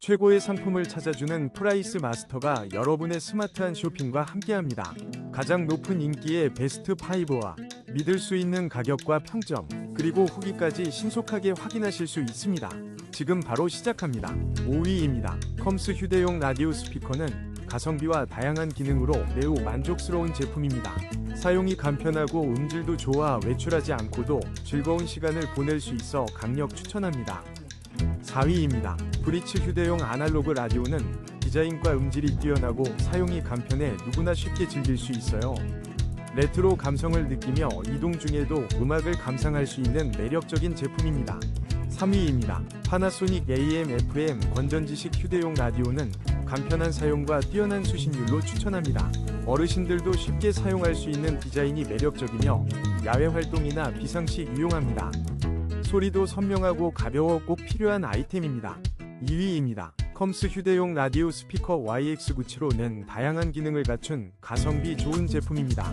최고의 상품을 찾아주는 프라이스 마스터가 여러분의 스마트한 쇼핑과 함께합니다. 가장 높은 인기의 베스트 5와 믿을 수 있는 가격과 평점, 그리고 후기까지 신속하게 확인하실 수 있습니다. 지금 바로 시작합니다. 5위입니다. 컴스 휴대용 라디오 스피커는 가성비와 다양한 기능으로 매우 만족스러운 제품입니다. 사용이 간편하고 음질도 좋아 외출하지 않고도 즐거운 시간을 보낼 수 있어 강력 추천합니다. 4위입니다. 브리츠 휴대용 아날로그 라디오는 디자인과 음질이 뛰어나고 사용이 간편해 누구나 쉽게 즐길 수 있어요. 레트로 감성을 느끼며 이동 중에도 음악을 감상할 수 있는 매력적인 제품입니다. 3위입니다. 파나소닉 AM/FM 건전지식 휴대용 라디오는 간편한 사용과 뛰어난 수신율로 추천합니다. 어르신들도 쉽게 사용할 수 있는 디자인이 매력적이며 야외 활동이나 비상시 유용합니다. 소리도 선명하고 가벼워 꼭 필요한 아이템입니다. 2위입니다. 컴스 휴대용 라디오 스피커 YX97호는 다양한 기능을 갖춘 가성비 좋은 제품입니다.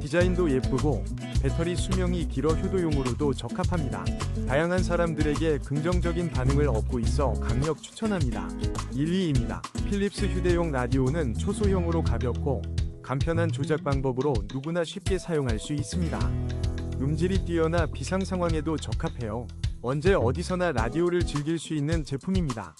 디자인도 예쁘고 배터리 수명이 길어 효도용으로도 적합합니다. 다양한 사람들에게 긍정적인 반응을 얻고 있어 강력 추천합니다. 1위입니다. 필립스 휴대용 라디오는 초소형으로 가볍고 간편한 조작 방법으로 누구나 쉽게 사용할 수 있습니다. 음질이 뛰어나 비상 상황에도 적합해요. 언제 어디서나 라디오를 즐길 수 있는 제품입니다.